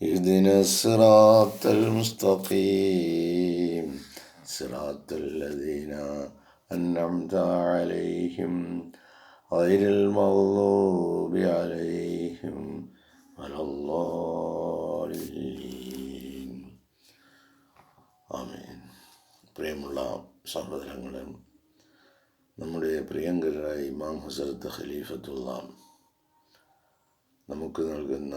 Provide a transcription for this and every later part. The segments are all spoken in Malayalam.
اهدنا الصراط المستقيم صراط الذين أنعمت عليهم غير المغضوب عليهم ولا الضالين ആമേൻ പ്രിയമുള്ള സഹോദരങ്ങളെ നമ്മുടെ പ്രിയങ്കരായ ഇമാം ഹസരത്ത് ഖലീഫത്തുള്ള നമുക്ക് നൽകുന്ന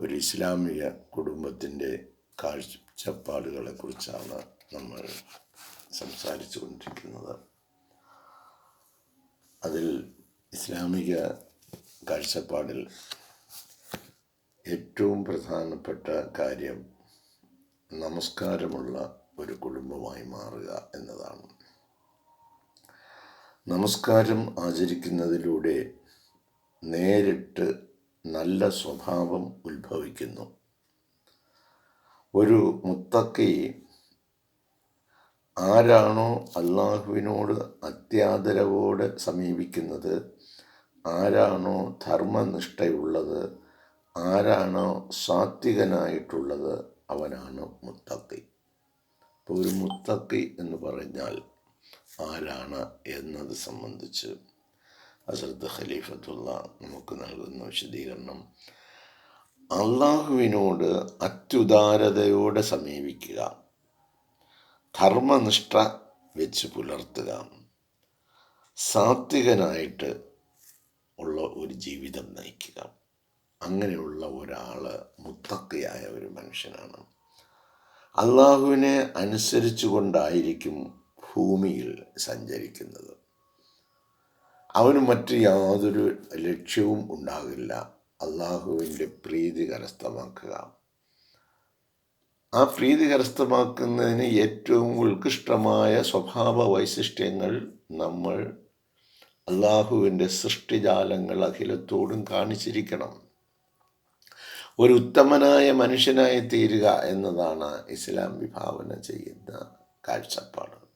ഒരു ഇസ്ലാമിക കുടുംബത്തിന്റെ കാഴ്ചപ്പാടുകളെ കുറിച്ചാണ് നമ്മൾ സംസാരിച്ചു കൊണ്ടിരിക്കുന്നത് അതിൽ ഇസ്ലാമിക കാഴ്ചപ്പാടിൽ ഏറ്റവും പ്രധാനപ്പെട്ട കാര്യം നമസ്കാരമുള്ള ഒരു കുടുംബമായി മാറുക എന്നതാണ്. നമസ്കാരം ആചരിക്കുന്നതിലൂടെ നേരിട്ട് നല്ല സ്വഭാവം ഉത്ഭവിക്കുന്നു. ഒരു മുത്തക്കി ആരാണോ അള്ളാഹുവിനോട് അത്യാദരവോടെ സമീപിക്കുന്നത് ആരാണോ ധർമ്മനിഷ്ഠയുള്ളത് ആരാണോ സാത്വികനായിട്ടുള്ളത് അവനാണ് മുത്തക്കി. ഒരു മുത്തക്കി എന്ന് പറഞ്ഞാൽ ആരാണ് എന്നത് സംബന്ധിച്ച് ഹസരത്ത് ഖലീഫത്തുള്ള നമുക്ക് നൽകുന്ന വിശദീകരണം. അള്ളാഹുവിനോട് അത്യുദാരതയോടെ സമീപിക്കുക. ധർമ്മനിഷ്ഠ വെച്ച് പുലർത്തുക. സാത്വികനായിട്ട് ഉള്ള ഒരു ജീവിതം നയിക്കുക. അങ്ങനെയുള്ള ഒരാൾ മുത്തക്കയായ ഒരു മനുഷ്യനാണ്. അള്ളാഹുവിനെ അനുസരിച്ചുകൊണ്ടായിരിക്കും ഭൂമിയിൽ സഞ്ചരിക്കുന്നത്. അവന് മറ്റ് യാതൊരു ലക്ഷ്യവും ഉണ്ടാകില്ല. അള്ളാഹുവിന്റെ പ്രീതി കരസ്ഥമാക്കുക. ആ പ്രീതി കരസ്ഥമാക്കുന്നതിന് ഏറ്റവും ഉത്കൃഷ്ടമായ സ്വഭാവ വൈശിഷ്ട്യങ്ങൾ നമ്മൾ അള്ളാഹുവിന്റെ സൃഷ്ടിജാലങ്ങൾ അഖിലത്തോടും കാണിച്ചിരിക്കണം. ഒരു ഉത്തമനായ മനുഷ്യനായി തീരുക എന്നതാണ് ഇസ്ലാം വിഭാവന ചെയ്യുന്ന കാഴ്ചപ്പാട്.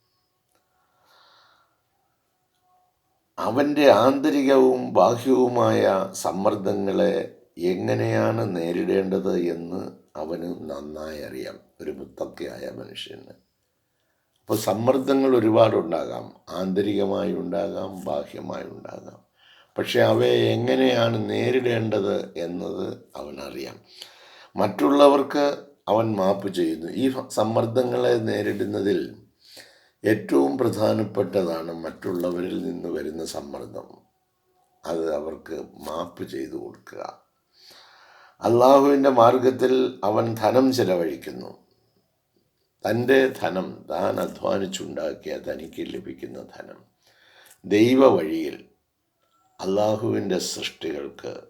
അവന്റെ ആന്തരികവും ബാഹ്യവുമായ സമ്മർദ്ദങ്ങളെ എങ്ങനെയാണ് നേരിടേണ്ടത് എന്ന് അവന് നന്നായി അറിയാം. ഒരു മുത്തക്കയായ മനുഷ്യന്. അപ്പോൾ സമ്മർദ്ദങ്ങൾ ഒരുപാടുണ്ടാകാം. ആന്തരികമായി ഉണ്ടാകാം ബാഹ്യമായി ഉണ്ടാകാം. പക്ഷെ അവയെ എങ്ങനെയാണ് നേരിടേണ്ടത് എന്നത് അവനറിയാം. മറ്റുള്ളവർക്ക് അവൻ മാപ്പ് ചെയ്യുന്നു. ഈ സമ്മർദ്ദങ്ങളെ നേരിടുന്നതിൽ ഏറ്റവും പ്രധാനപ്പെട്ടതാണ് മറ്റുള്ളവരിൽ നിന്ന് വരുന്ന സമ്മർദ്ദം. അത് അവർക്ക് മാപ്പ് ചെയ്തു കൊടുക്കുക. അള്ളാഹുവിന്റെ മാർഗത്തിൽ അവൻ ധനം ചിലവഴിക്കുന്നു. തന്റെ ധനം താൻ അധ്വാനിച്ചുണ്ടാക്കിയ തനിക്ക് ലഭിക്കുന്ന ധനം. ദൈവ വഴിയിൽ അള്ളാഹുവിന്റെ സൃഷ്ടികൾക്ക്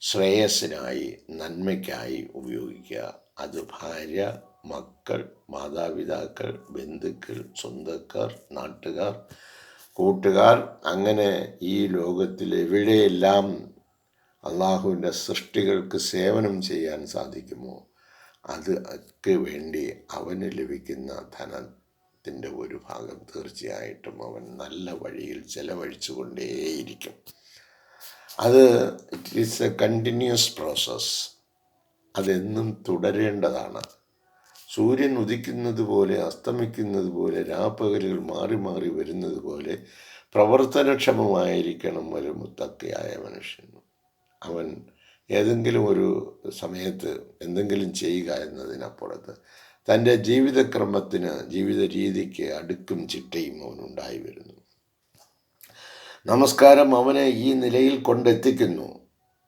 ശ്രേയസ്സിനായി നന്മയ്ക്കായി ഉപയോഗിക്കുക. അത് ഭാര്യ മക്കൾ മാതാപിതാക്കൾ ബന്ധുക്കൾ സ്വന്തക്കാർ നാട്ടുകാർ കൂട്ടുകാർ അങ്ങനെ ഈ ലോകത്തിൽ എവിടെയെല്ലാം അള്ളാഹുവിന്റെ സൃഷ്ടികൾക്ക് സേവനം ചെയ്യാൻ സാധിക്കുമോ അത് ഒക്കെ വേണ്ടി അവന് ലഭിക്കുന്ന ധനത്തിന്റെ ഒരു ഭാഗം തീർച്ചയായിട്ടും അവൻ നല്ല വഴിയിൽ ചെലവഴിച്ചു കൊണ്ടേയിരിക്കും അത് it is a continuous process അതെന്നും തുടരേണ്ടതാണ്. സൂര്യൻ ഉദിക്കുന്നത് പോലെ അസ്തമിക്കുന്നത് പോലെ രാപ്പകലുകൾ മാറി മാറി വരുന്നത് പോലെ പ്രവർത്തനക്ഷമമായിരിക്കണം ഒരു മുത്തക്കയായ മനുഷ്യൻ. അവൻ ഏതെങ്കിലും ഒരു സമയത്ത് എന്തെങ്കിലും ചെയ്യുക എന്നതിനപ്പുറത്ത് തന്റെ ജീവിതക്രമത്തിന് ജീവിത രീതിക്ക് അടുക്കും ചിട്ടയും അവനുണ്ടായി വരുന്നു. നമസ്കാരം അവനെ ഈ നിലയിൽ കൊണ്ടെത്തിക്കുന്നു.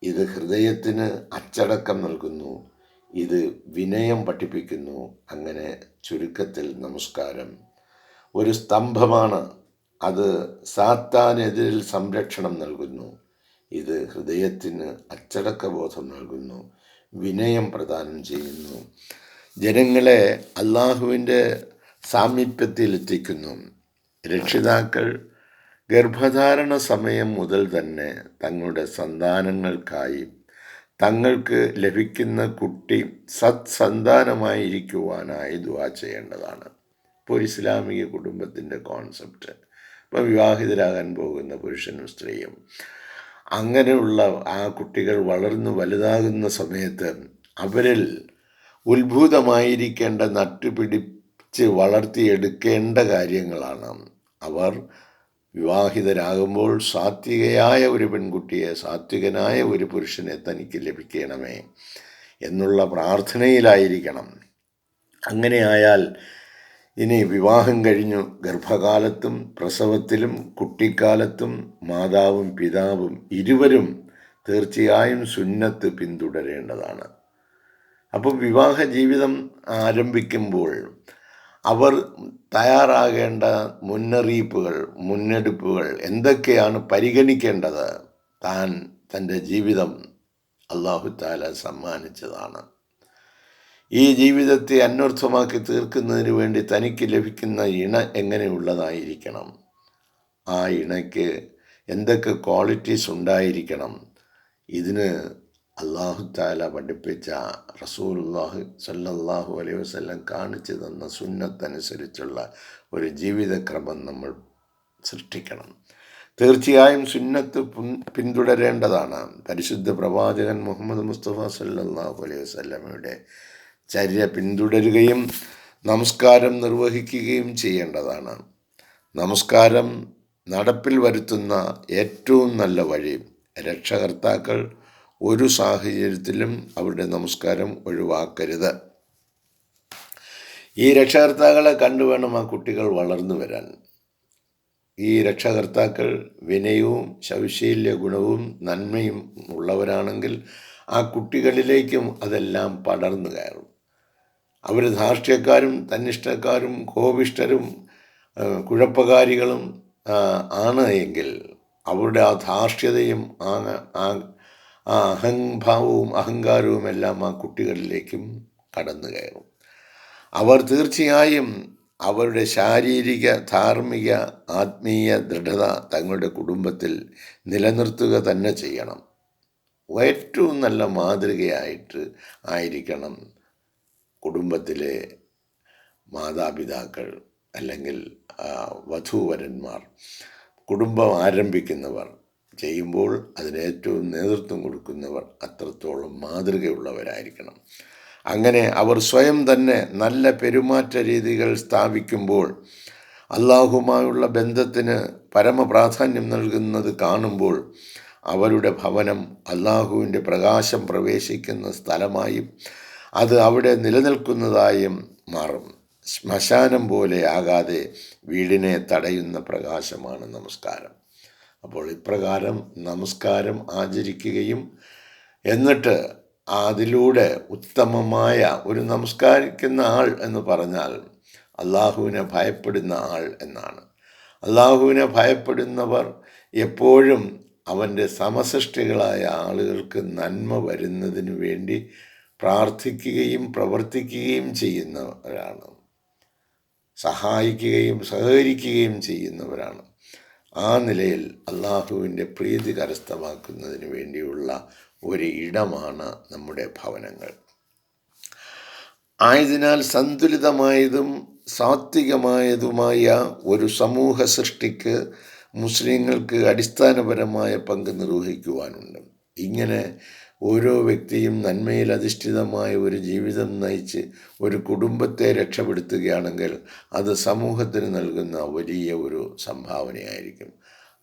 ഇത് ഹൃദയത്തിന് അച്ചടക്കം നൽകുന്നു. ഇത് വിനയം പഠിപ്പിക്കുന്നു. അങ്ങനെ ചുരുക്കത്തിൽ നമസ്കാരം. ഒരു സ്തംഭമാണ്. അത് സാത്താനെതിരിൽ സംരക്ഷണം നൽകുന്നു. ഇത് ഹൃദയത്തിന് അച്ചടക്കബോധം നൽകുന്നു. വിനയം പ്രദാനം ചെയ്യുന്നു. ജനങ്ങളെ അള്ളാഹുവിന്റെ സാമീപ്യത്തിലെത്തിക്കുന്നു രക്ഷിതാക്കൾ ഗർഭധാരണ സമയം മുതൽ തന്നെ തങ്ങളുടെ സന്താനങ്ങൾക്കായി തങ്ങൾക്ക് ലഭിക്കുന്ന കുട്ടി സത്സന്താനമായിരിക്കുവാനായി ദുവാ ചെയ്യേണ്ടതാണ്. ഇപ്പോൾ ഇസ്ലാമിക കുടുംബത്തിന്റെ കോൺസെപ്റ്റ് ഇപ്പം വിവാഹിതരാകാൻ പോകുന്ന പുരുഷനും സ്ത്രീയും. അങ്ങനെയുള്ള ആ കുട്ടികൾ വളർന്നു വലുതാകുന്ന സമയത്ത് അവരിൽ ഉത്ഭൂതമായിരിക്കേണ്ട നട്ടുപിടിച്ച് വളർത്തിയെടുക്കേണ്ട കാര്യങ്ങളാണ് അവർ വിവാഹിതരാകുമ്പോൾ സാത്വികയായ ഒരു പെൺകുട്ടിയെ സാത്വികനായ ഒരു പുരുഷനെ തനിക്ക് ലഭിക്കണമേ എന്നുള്ള പ്രാർത്ഥനയിലായിരിക്കണം. അങ്ങനെയായാൽ ഇനി വിവാഹം കഴിഞ്ഞു ഗർഭകാലത്തും പ്രസവത്തിലും കുട്ടിക്കാലത്തും മാതാവും പിതാവും ഇരുവരും തീർച്ചയായും സുന്നത്ത് പിന്തുടരേണ്ടതാണ്. അപ്പോൾ വിവാഹ ജീവിതം ആരംഭിക്കുമ്പോൾ അവർ തയ്യാറാകേണ്ട മുന്നറിയിപ്പുകൾ മുന്നെടുപ്പുകൾ എന്തൊക്കെയാണ് പരിഗണിക്കേണ്ടത്? താൻ തന്റെ ജീവിതം അള്ളാഹു താല സമ്മാനിച്ചതാണ്. ഈ ജീവിതത്തെ അന്വർത്ഥമാക്കി തീർക്കുന്നതിന് വേണ്ടി തനിക്ക് ലഭിക്കുന്ന ഇണ എങ്ങനെയുള്ളതായിരിക്കണം? ആ ഇണയ്ക്ക് എന്തൊക്കെ ക്വാളിറ്റീസ് ഉണ്ടായിരിക്കണം? ഇതിന് അള്ളാഹു താല പഠിപ്പിച്ച റസൂലുല്ലാഹു സല്ലല്ലാഹു അലൈഹി വസല്ലം കാണിച്ചു തന്ന സുന്നത്തനുസരിച്ചുള്ള ഒരു ജീവിതക്രമം നമ്മൾ സൃഷ്ടിക്കണം. തീർച്ചയായും സുന്നത്ത് പിന്തുടരേണ്ടതാണ്. പരിശുദ്ധ പ്രവാചകൻ മുഹമ്മദ് മുസ്തഫ സല്ലല്ലാഹു അലൈഹി വസല്ലമയുടെ ചര്യ പിന്തുടരുകയും നമസ്കാരം നിർവഹിക്കുകയും ചെയ്യേണ്ടതാണ്. നമസ്കാരം നടപ്പിൽ വരുത്തുന്ന ഏറ്റവും നല്ല വഴി രക്ഷകർത്താക്കൾ ഒരു സാഹചര്യത്തിലും അവരുടെ നമസ്കാരം ഒഴിവാക്കരുത്. ഈ രക്ഷകർത്താക്കളെ കണ്ടുവേണം ആ കുട്ടികൾ വളർന്നു വരാൻ. ഈ രക്ഷകർത്താക്കൾ വിനയവും ശൗശീല്യ ഗുണവും നന്മയും ഉള്ളവരാണെങ്കിൽ ആ കുട്ടികളിലേക്കും അതെല്ലാം പടർന്നു കയറും. അവർ ധാർഷ്ട്യക്കാരും തന്നിഷ്ടക്കാരും കോപിഷ്ടരും കുഴപ്പകാരികളും ആണ് എങ്കിൽ അവരുടെ ആ ധാർഷ്ട്യതയും ആ ആ അഹംഭാവവും അഹങ്കാരവും എല്ലാം ആ കുട്ടികളിലേക്കും കടന്നു കയറും. അവർ തീർച്ചയായും അവരുടെ ശാരീരിക ധാർമ്മിക ആത്മീയ ദൃഢത തങ്ങളുടെ കുടുംബത്തിൽ നിലനിർത്തുക തന്നെ ചെയ്യണം. ഏറ്റവും നല്ല മാതൃകയായിട്ട് ആയിരിക്കണം കുടുംബത്തിലെ മാതാപിതാക്കൾ അല്ലെങ്കിൽ വധൂവരന്മാർ കുടുംബം ആരംഭിക്കുന്നവർ. ചെയ്യുമ്പോൾ അതിന് ഏറ്റവും നേതൃത്വം കൊടുക്കുന്നവർ അത്രത്തോളം മാതൃകയുള്ളവരായിരിക്കണം. അങ്ങനെ അവർ സ്വയം തന്നെ നല്ല പെരുമാറ്റ രീതികൾ സ്ഥാപിക്കുമ്പോൾ അള്ളാഹുമായുള്ള ബന്ധത്തിന് പരമപ്രാധാന്യം നൽകുന്നത് കാണുമ്പോൾ അവരുടെ ഭവനം അള്ളാഹുവിന്റെ പ്രകാശം പ്രവേശിക്കുന്ന സ്ഥലമായും അത് അവിടെ നിലനിൽക്കുന്നതായും മാറും. ശ്മശാനം പോലെ ആകാതെ വീടിനെ തടയുന്ന പ്രകാശമാണ് നമസ്കാരം. അപ്പോൾ ഇപ്രകാരം നമസ്കാരം ആചരിക്കുകയും എന്നിട്ട് അതിലൂടെ ഉത്തമമായ ഒരു നമസ്കരിക്കുന്ന ആൾ എന്ന് പറഞ്ഞാൽ അള്ളാഹുവിനെ ഭയപ്പെടുന്ന ആൾ എന്നാണ്. അള്ളാഹുവിനെ ഭയപ്പെടുന്നവർ എപ്പോഴും അവന്റെ സമസൃഷ്ടികളായ ആളുകൾക്ക് നന്മ വരുന്നതിന് വേണ്ടി പ്രാർത്ഥിക്കുകയും പ്രവർത്തിക്കുകയും ചെയ്യുന്നവരാണ്. സഹായിക്കുകയും സഹകരിക്കുകയും ചെയ്യുന്നവരാണ്. ആ നിലയിൽ അള്ളാഹുവിന്റെ പ്രീതി കരസ്ഥമാക്കുന്നതിന് വേണ്ടിയുള്ള ഒരു ഇടമാണ് നമ്മുടെ ഭവനങ്ങൾ. ആയതിനാൽ സന്തുലിതമായതും സാത്വികമായതുമായ ഒരു സമൂഹ സൃഷ്ടിക്ക് മുസ്ലിങ്ങൾക്ക് അടിസ്ഥാനപരമായ പങ്ക് നിർവഹിക്കുവാനുണ്ട്. ഇങ്ങനെ ഓരോ വ്യക്തിയും നന്മയിൽ അധിഷ്ഠിതമായ ഒരു ജീവിതം നയിച്ച് ഒരു കുടുംബത്തെ രക്ഷപ്പെടുത്തുകയാണെങ്കിൽ അത് സമൂഹത്തിന് നൽകുന്ന വലിയ ഒരു സംഭാവനയായിരിക്കും.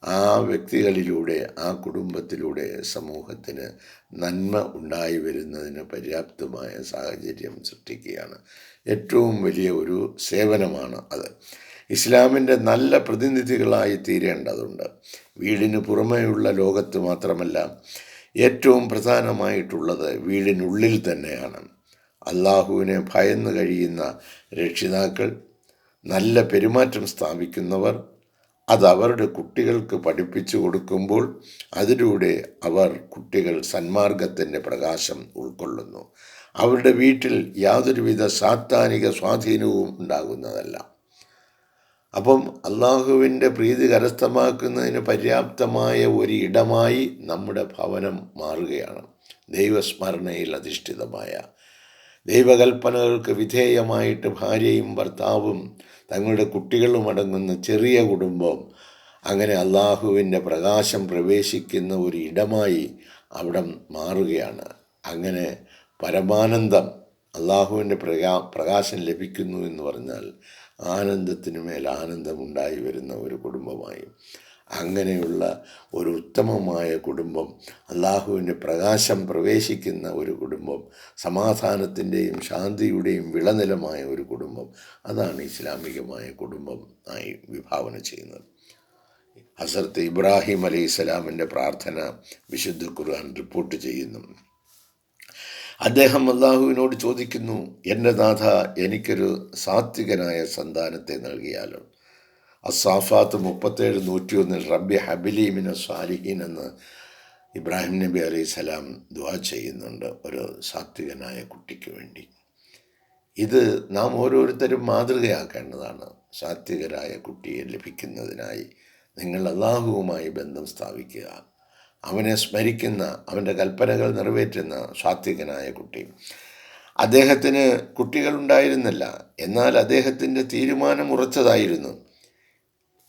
ആ വ്യക്തികളിലൂടെ ആ കുടുംബത്തിലൂടെ സമൂഹത്തിന് നന്മ ഉണ്ടായി വരുന്നതിന് പര്യാപ്തമായ സാഹചര്യം സൃഷ്ടിക്കുകയാണ്. ഏറ്റവും വലിയ ഒരു സേവനമാണ് അത്. ഇസ്ലാമിന്റെ നല്ല പ്രതിനിധികളായി തീരേണ്ടതുണ്ട്. വീടിന് പുറമേയുള്ള ലോകത്ത് മാത്രമല്ല ഏറ്റവും പ്രധാനമായിട്ടുള്ളത് വീടിനുള്ളിൽ തന്നെയാണ്. അള്ളാഹുവിനെ ഭയന്ന് കഴിയുന്ന രക്ഷിതാക്കൾ നല്ല പെരുമാറ്റം സ്ഥാപിക്കുന്നവർ അത് അവരുടെ കുട്ടികൾക്ക് പഠിപ്പിച്ചു കൊടുക്കുമ്പോൾ അതിലൂടെ അവർ കുട്ടികൾ സന്മാർഗത്തിന്റെ പ്രകാശം ഉൾക്കൊള്ളുന്നു. അവരുടെ വീട്ടിൽ യാതൊരുവിധ സാത്താനിക സ്വാധീനവും ഉണ്ടാകുന്നതല്ല. അപ്പം അള്ളാഹുവിന്റെ പ്രീതി കരസ്ഥമാക്കുന്നതിന് പര്യാപ്തമായ ഒരു ഇടമായി നമ്മുടെ ഭവനം മാറുകയാണ്. ദൈവസ്മരണയിൽ അധിഷ്ഠിതമായ. ദൈവകൽപ്പനകൾക്ക് വിധേയമായിട്ട് ഭാര്യയും ഭർത്താവും തങ്ങളുടെ കുട്ടികളും അടങ്ങുന്ന ചെറിയ കുടുംബം അങ്ങനെ അള്ളാഹുവിന്റെ പ്രകാശം പ്രവേശിക്കുന്ന ഒരു ഇടമായി അവിടെ മാറുകയാണ്. അങ്ങനെ പരമാനന്ദം അള്ളാഹുവിന്റെ പ്രകാ പ്രകാശം ലഭിക്കുന്നു എന്ന് പറഞ്ഞാൽ ആനന്ദത്തിന് മേൽ ആനന്ദം ഉണ്ടായി വരുന്ന ഒരു കുടുംബമായി. അങ്ങനെയുള്ള ഒരു ഉത്തമമായ കുടുംബം അള്ളാഹുവിന്റെ പ്രകാശം പ്രവേശിക്കുന്ന ഒരു കുടുംബം സമാധാനത്തിന്റെയും ശാന്തിയുടെയും വിളനിലമായ ഒരു കുടുംബം അതാണ് ഇസ്ലാമികമായ കുടുംബം ആയി വിഭാവന ചെയ്യുന്നത്. ഹസർത്ത് ഇബ്രാഹിം അലൈഹി സ്വലാമിന്റെ പ്രാർത്ഥന വിശുദ്ധ ഖുർആൻ റിപ്പോർട്ട് ചെയ്യുന്നു. അദ്ദേഹം അള്ളാഹുവിനോട് ചോദിക്കുന്നു എന്റെ നാഥ എനിക്കൊരു സാത്വികനായ സന്താനത്തെ നൽകിയാലോ? അസാഫാത്ത് മുപ്പത്തേഴ് നൂറ്റിയൊന്നിൽ റബ്ബി ഹബിലീമിന സാലിഹീൻ എന്ന് ഇബ്രാഹിം നബി അലൈഹി സ്വലാം ദുവാ ചെയ്യുന്നുണ്ട് ഒരു സാത്വികനായ കുട്ടിക്ക് വേണ്ടി. ഇത് നാം ഓരോരുത്തരും മാതൃകയാക്കേണ്ടതാണ് സാത്വികരായ കുട്ടിയെ ലഭിക്കുന്നതിനായി. നിങ്ങൾ അള്ളാഹുവുമായി ബന്ധം സ്ഥാപിക്കുക. അവനെ സ്മരിക്കുന്ന അവന്റെ കൽപ്പനകൾ നിറവേറ്റുന്ന സാത്വികനായ കുട്ടി. അദ്ദേഹത്തിന് കുട്ടികളുണ്ടായിരുന്നില്ല. എന്നാൽ അദ്ദേഹത്തിന്റെ തീരുമാനം ഉറച്ചതായിരുന്നു.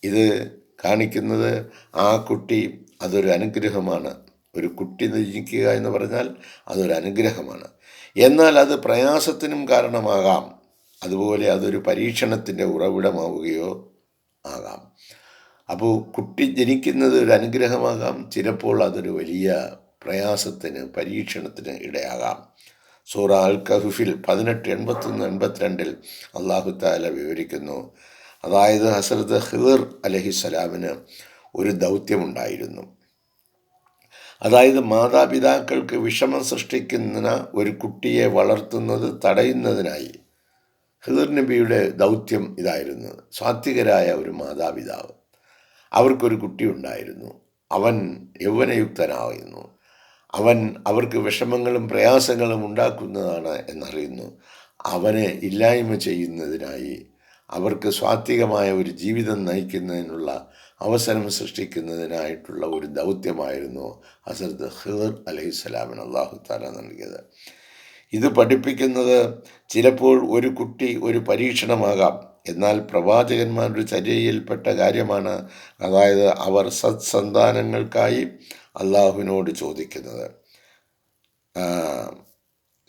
ഇത് കാണിക്കുന്നത് ആ കുട്ടി അതൊരു അനുഗ്രഹമാണ്. ഒരു കുട്ടി ജനിക്കുക എന്ന് പറഞ്ഞാൽ അതൊരു അനുഗ്രഹമാണ്. എന്നാൽ അത് പ്രയാസത്തിനും കാരണമാകാം. അതുപോലെ അതൊരു പരീക്ഷണത്തിന്റെ ഉറവിടമാവുകയോ ആകാം. അപ്പോൾ കുട്ടി ജനിക്കുന്നത് ഒരു അനുഗ്രഹമാകാം. ചിലപ്പോൾ അതൊരു വലിയ പ്രയാസത്തിന് പരീക്ഷണത്തിന് ഇടയാകാം. സൂറ അൽ കഹുഫിൽ പതിനെട്ട് എൺപത്തൊന്ന് എൺപത്തിരണ്ടിൽ അള്ളാഹു താല വിവരിക്കുന്നു. അതായത് ഹസരത്ത് ഹിർ അലഹിസ്സലാമിന് ഒരു ദൗത്യമുണ്ടായിരുന്നു. അതായത് മാതാപിതാക്കൾക്ക് വിഷമം സൃഷ്ടിക്കുന്ന ഒരു കുട്ടിയെ വളർത്തുന്നത് തടയുന്നതിനായി ഹിദർ നബിയുടെ ദൗത്യം ഇതായിരുന്നു. സാത്വികരായ ഒരു മാതാപിതാവ്. അവർക്കൊരു കുട്ടിയുണ്ടായിരുന്നു അവൻ യൗവനയുക്തനായിരുന്നു. അവൻ അവർക്ക് വിഷമങ്ങളും പ്രയാസങ്ങളും ഉണ്ടാക്കുന്നതാണ് എന്നറിയുന്നു. അവനെ ഇല്ലായ്മ ചെയ്യുന്നതിനായി അവർക്ക് സ്വാത്വികമായ ഒരു ജീവിതം നയിക്കുന്നതിനുള്ള അവസരം സൃഷ്ടിക്കുന്നതിനായിട്ടുള്ള ഒരു ദൗത്യമായിരുന്നു ഹസരത്ത് ഹിർ അലൈഹിസ്സലാമിന് അള്ളാഹു താല നൽകിയത്. ഇത് പഠിപ്പിക്കുന്നത് ചിലപ്പോൾ ഒരു കുട്ടി ഒരു പരീക്ഷണമാകാം. എന്നാൽ പ്രവാചകന്മാരുടെ ചര്യയിൽപ്പെട്ട കാര്യമാണ് അതായത് അവർ സത്സന്താനങ്ങൾക്കായി അള്ളാഹുവിനോട് ചോദിക്കുന്നത്.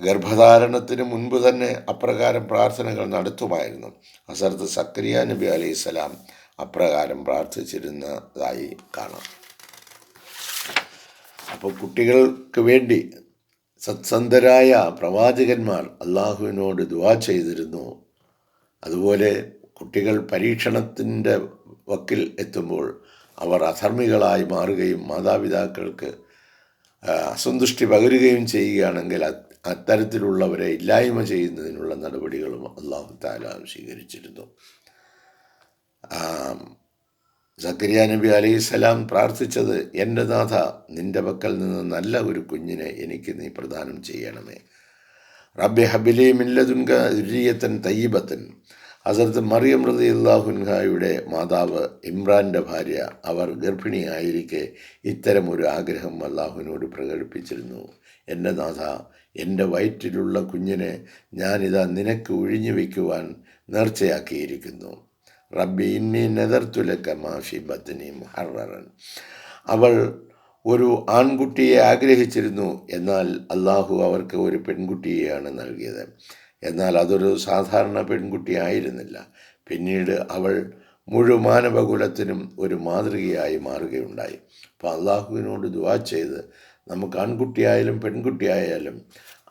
ഗർഭധാരണത്തിന് മുൻപ് തന്നെ അപ്രകാരം പ്രാർത്ഥനകൾ നടത്തുമായിരുന്നു. അസർത്ത് സക്രിയ നബി അലൈഹി സ്വലാം അപ്രകാരം പ്രാർത്ഥിച്ചിരുന്നതായി കാണാം. അപ്പോൾ കുട്ടികൾക്ക് വേണ്ടി സത്സന്ധരായ പ്രവാചകന്മാർ അള്ളാഹുവിനോട് ദുവാ ചെയ്തിരുന്നു. അതുപോലെ കുട്ടികൾ പരീക്ഷണത്തിന്റെ വക്കിൽ എത്തുമ്പോൾ അവർ അധർമ്മികളായി മാറുകയും മാതാപിതാക്കൾക്ക് അസന്തുഷ്ടി പകരുകയും ചെയ്യുകയാണെങ്കിൽ അത്തരത്തിലുള്ളവരെ ഇല്ലായ്മ ചെയ്യുന്നതിനുള്ള നടപടികളും അള്ളാഹു താല സ്വീകരിച്ചിരുന്നു. സക്കരിയ നബി അലൈഹി സ്വലാം പ്രാർത്ഥിച്ചത് എന്റെ നാഥ നിന്റെ പക്കൽ നിന്ന് നല്ല ഒരു കുഞ്ഞിനെ എനിക്ക് നീ പ്രദാനം ചെയ്യണമേ. റബ്ബെ ഹബിലി മില്ലതുൻക ദുരീയത്തൻ തയ്യബത്തൻ. ഹസരത്ത് മറിയം റതി അള്ളാഹുൻഹായുടെ മാതാവ് ഇമ്രാന്റെ ഭാര്യ അവർ ഗർഭിണിയായിരിക്കെ ഇത്തരം ഒരു ആഗ്രഹം അള്ളാഹുവിനോട് പ്രകടിപ്പിച്ചിരുന്നു. എന്റെ നാഥ എന്റെ വയറ്റിലുള്ള കുഞ്ഞിനെ ഞാനിതാ നിനക്ക് ഒഴിഞ്ഞു വയ്ക്കുവാൻ നേർച്ചയാക്കിയിരിക്കുന്നു. റബ്ബി ഇന്നി നെതർത്തുലക്ക മാഫി ബത്തനി മുഹറൻ അവൾ ഒരു ആൺകുട്ടിയെ ആഗ്രഹിച്ചിരുന്നു. എന്നാൽ അള്ളാഹു അവർക്ക് ഒരു പെൺകുട്ടിയെയാണ് നൽകിയത്. എന്നാൽ അതൊരു സാധാരണ പെൺകുട്ടി ആയിരുന്നില്ല. പിന്നീട് അവൾ മുഴുവൻ മാനവകുലത്തിനും ഒരു മാതൃകയായി മാറുകയുണ്ടായി. അപ്പോൾ അള്ളാഹുവിനോട് ദുവാ ചെയ്ത് നമുക്ക് ആൺകുട്ടിയായാലും പെൺകുട്ടിയായാലും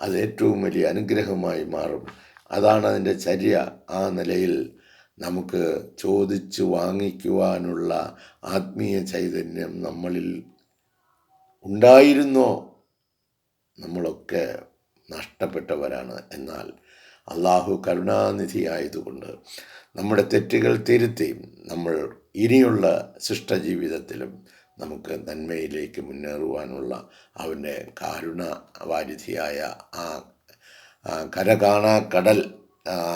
അത് ഏറ്റവും വലിയ അനുഗ്രഹമായി മാറും. അതാണ് അതിന്റെ ചര്യ. ആ നിലയിൽ നമുക്ക് ചോദിച്ചു വാങ്ങിക്കുവാനുള്ള ആത്മീയ ചൈതന്യം നമ്മളിൽ ഉണ്ടായിരുന്നോ? നമ്മളൊക്കെ നഷ്ടപ്പെട്ടവരാണ്. എന്നാൽ അള്ളാഹു കരുണാനിധിയായതുകൊണ്ട് നമ്മുടെ തെറ്റുകൾ തിരുത്തി നമ്മൾ ഇനിയുള്ള ശിഷ്ടജീവിതത്തിലും നമുക്ക് നന്മയിലേക്ക് മുന്നേറുവാനുള്ള അവന്റെ കാരുണ വാരിധിയായ ആ കര കാണാ കടൽ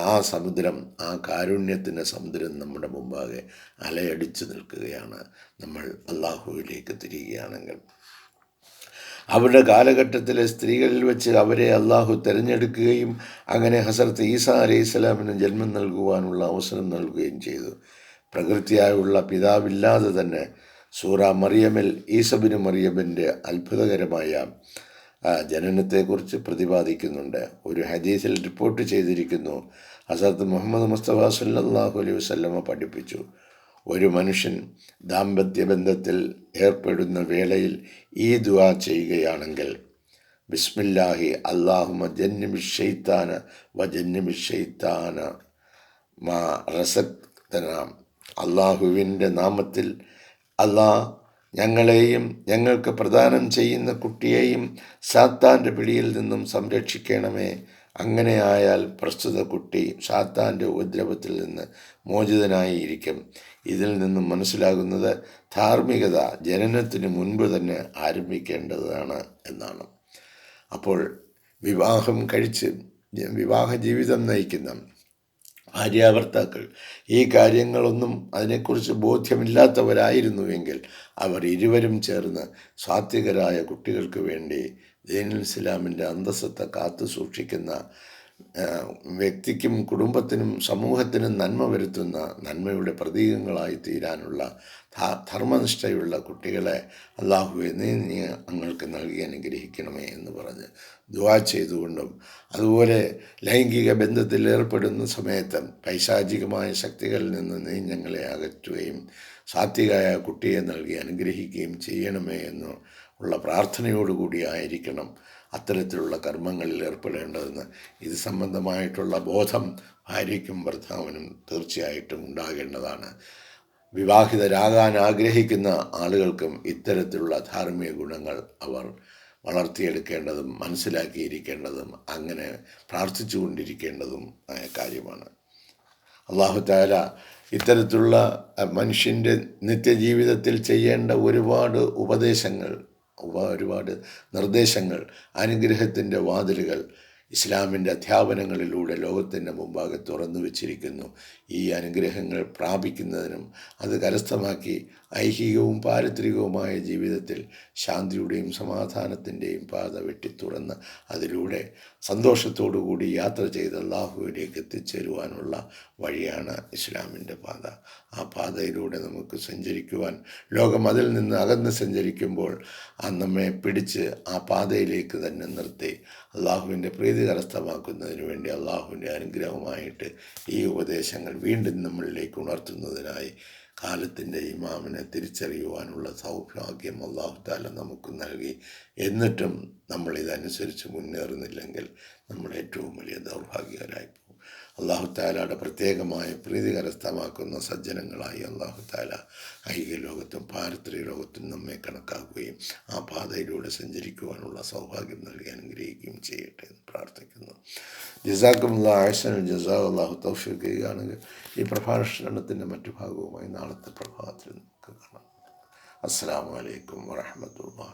ആ സമുദ്രം ആ കാരുണ്യത്തിന്റെ സമുദ്രം നമ്മുടെ മുമ്പാകെ അലയടിച്ചു നിൽക്കുകയാണ്. നമ്മൾ അള്ളാഹുവിലേക്ക് തിരികുകയാണെങ്കിൽ അവരുടെ കാലഘട്ടത്തിലെ സ്ത്രീകളിൽ വെച്ച് അവരെ അള്ളാഹു തിരഞ്ഞെടുക്കുകയും അങ്ങനെ ഹസരത്ത് ഈസാ അലൈഹി ജന്മം നൽകുവാനുള്ള അവസരം നൽകുകയും ചെയ്തു. പ്രകൃതിയായുള്ള പിതാവില്ലാതെ തന്നെ സൂറ മറിയമിൽ ഈസബിന് മറിയമിന്റെ അത്ഭുതകരമായ ജനനത്തെക്കുറിച്ച് പ്രതിപാദിക്കുന്നുണ്ട്. ഒരു ഹദീസിൽ റിപ്പോർട്ട് ചെയ്തിരിക്കുന്നു. ഹസരത്ത് മുഹമ്മദ് മുസ്തഫ സല്ലാഹു അലൈഹി വസ്ലമ പഠിപ്പിച്ചു. ഒരു മനുഷ്യൻ ദാമ്പത്യ ബന്ധത്തിൽ ഏർപ്പെടുന്ന വേളയിൽ ഈ ദുആ ചെയ്യുകയാണെങ്കിൽ ബിസ്മില്ലാഹി അള്ളാഹുമ ജന്യമിഷെയ്ത്താന വ ജന്യമിഷെയ്ത്താന മാ റസക്തനാം അള്ളാഹുവിന്റെ നാമത്തിൽ അള്ളാഹ് ഞങ്ങളെയും ഞങ്ങൾക്ക് പ്രദാനം ചെയ്യുന്ന കുട്ടിയെയും സാത്താന്റെ പിടിയിൽ നിന്നും സംരക്ഷിക്കണമേ. അങ്ങനെയായാൽ പ്രസ്തുത കുട്ടി സാത്താന്റെ ഉപദ്രവത്തിൽ നിന്ന് മോചിതനായിരിക്കും. ഇതിൽ നിന്നും മനസ്സിലാകുന്നത് ധാർമ്മികത ജനനത്തിന് മുൻപ് തന്നെ ആരംഭിക്കേണ്ടതാണ് എന്നാണ്. അപ്പോൾ വിവാഹം കഴിച്ച് വിവാഹ ജീവിതം നയിക്കുന്ന ഭാര്യാഭർത്താക്കൾ ഈ കാര്യങ്ങളൊന്നും അതിനെക്കുറിച്ച് ബോധ്യമില്ലാത്തവരായിരുന്നുവെങ്കിൽ അവർ ഇരുവരും ചേർന്ന് സാത്വികരായ കുട്ടികൾക്ക് വേണ്ടി ദീനുൽ ഇസ്ലാമിന്റെ അന്തസ്സത്തെ കാത്തു സൂക്ഷിക്കുന്ന വ്യക്തിക്കും കുടുംബത്തിനും സമൂഹത്തിനും നന്മ വരുത്തുന്ന നന്മയുടെ പ്രതീകങ്ങളായി തീരാനുള്ള ധർമ്മനിഷ്ഠയുള്ള കുട്ടികളെ അള്ളാഹുവെ നീ നീ അങ്ങൾക്ക് നൽകി അനുഗ്രഹിക്കണമേ എന്ന് പറഞ്ഞ് ദുവാ ചെയ്തുകൊണ്ടും അതുപോലെ ലൈംഗിക ബന്ധത്തിൽ ഏർപ്പെടുന്ന സമയത്ത് പൈശാചികമായ ശക്തികളിൽ നിന്ന് നീ ഞങ്ങളെ അകറ്റുകയും സാത്വികമായ കുട്ടിയെ നൽകി അനുഗ്രഹിക്കുകയും ചെയ്യണമേ എന്ന് ഉള്ള പ്രാർത്ഥനയോടുകൂടി ആയിരിക്കണം അത്തരത്തിലുള്ള കർമ്മങ്ങളിൽ ഏർപ്പെടേണ്ടതെന്ന്. ഇത് സംബന്ധമായിട്ടുള്ള ബോധം ഭാര്യയ്ക്കും ഭർത്താവിനും തീർച്ചയായിട്ടും ഉണ്ടാകേണ്ടതാണ്. വിവാഹിതരാകാൻ ആഗ്രഹിക്കുന്ന ആളുകൾക്കും ഇത്തരത്തിലുള്ള ധാർമ്മിക ഗുണങ്ങൾ അവർ വളർത്തിയെടുക്കേണ്ടതും മനസ്സിലാക്കിയിരിക്കേണ്ടതും അങ്ങനെ പ്രാർത്ഥിച്ചു കൊണ്ടിരിക്കേണ്ടതും ആയ കാര്യമാണ്. അള്ളാഹു താല ഇത്തരത്തിലുള്ള മനുഷ്യന്റെ നിത്യജീവിതത്തിൽ ചെയ്യേണ്ട ഒരുപാട് ഉപദേശങ്ങൾ ഒരുപാട് നിർദ്ദേശങ്ങൾ അനുഗ്രഹത്തിന്റെ വാതിലുകൾ ഇസ്ലാമിന്റെ അധ്യാപനങ്ങളിലൂടെ ലോകത്തിന്റെ മുമ്പാകെ തുറന്നു വച്ചിരിക്കുന്നു. ഈ അനുഗ്രഹങ്ങൾ പ്രാപിക്കുന്നതിനും അത് കരസ്ഥമാക്കി ഐഹികവും പാരിത്രികവുമായ ജീവിതത്തിൽ ശാന്തിയുടെയും സമാധാനത്തിന്റെയും പാത വെട്ടി തുറന്ന് അതിലൂടെ സന്തോഷത്തോടുകൂടി യാത്ര ചെയ്ത് അള്ളാഹുവിലേക്ക് എത്തിച്ചേരുവാനുള്ള വഴിയാണ് ഇസ്ലാമിന്റെ പാത. ആ പാതയിലൂടെ നമുക്ക് സഞ്ചരിക്കുവാൻ ലോകം അതിൽ നിന്ന് അകന്ന് സഞ്ചരിക്കുമ്പോൾ ആ നമ്മെ പിടിച്ച് ആ പാതയിലേക്ക് തന്നെ നിർത്തി. അള്ളാഹുവിന്റെ പ്രീതി കരസ്ഥമാക്കുന്നതിന് വേണ്ടി അള്ളാഹുവിന്റെ അനുഗ്രഹമായിട്ട് ഈ ഉപദേശങ്ങൾ വീണ്ടും നമ്മളിലേക്ക് ഉണർത്തുന്നതിനായി കാലത്തിന്റെ ഇമാമിനെ തിരിച്ചറിയുവാനുള്ള സൗഭാഗ്യം അള്ളാഹു താല നമുക്ക് നൽകി. എന്നിട്ടും നമ്മൾ ഇതനുസരിച്ച് മുന്നേറുന്നില്ലെങ്കിൽ നമ്മൾ ഏറ്റവും വലിയ ദൗർഭാഗ്യകരായി അള്ളാഹു താലയുടെ പ്രത്യേകമായ പ്രീതി കരസ്ഥമാക്കുന്ന സജ്ജനങ്ങളായി അള്ളാഹു താല ഐക ലോകത്തും പാരത്രിക ലോകത്തും നമ്മെ കണക്കാക്കുകയും ആ പാതയിലൂടെ സഞ്ചരിക്കുവാനുള്ള സൗഭാഗ്യം നൽകി അനുഗ്രഹിക്കുകയും ചെയ്യട്ടെ എന്ന് പ്രാർത്ഥിക്കുന്നു. ജസാക്കുമുള്ള ആഴ്സന ജസാ അള്ളാഹു തൗഫിക്കുകയാണെങ്കിൽ ഈ പ്രഭാഷണത്തിന്റെ മറ്റു ഭാഗവുമായി നാളത്തെ പ്രഭാതത്തിൽ നമുക്ക് കാണാം. അസ്സാം വലൈക്കും വാഹമത്തല്ലാ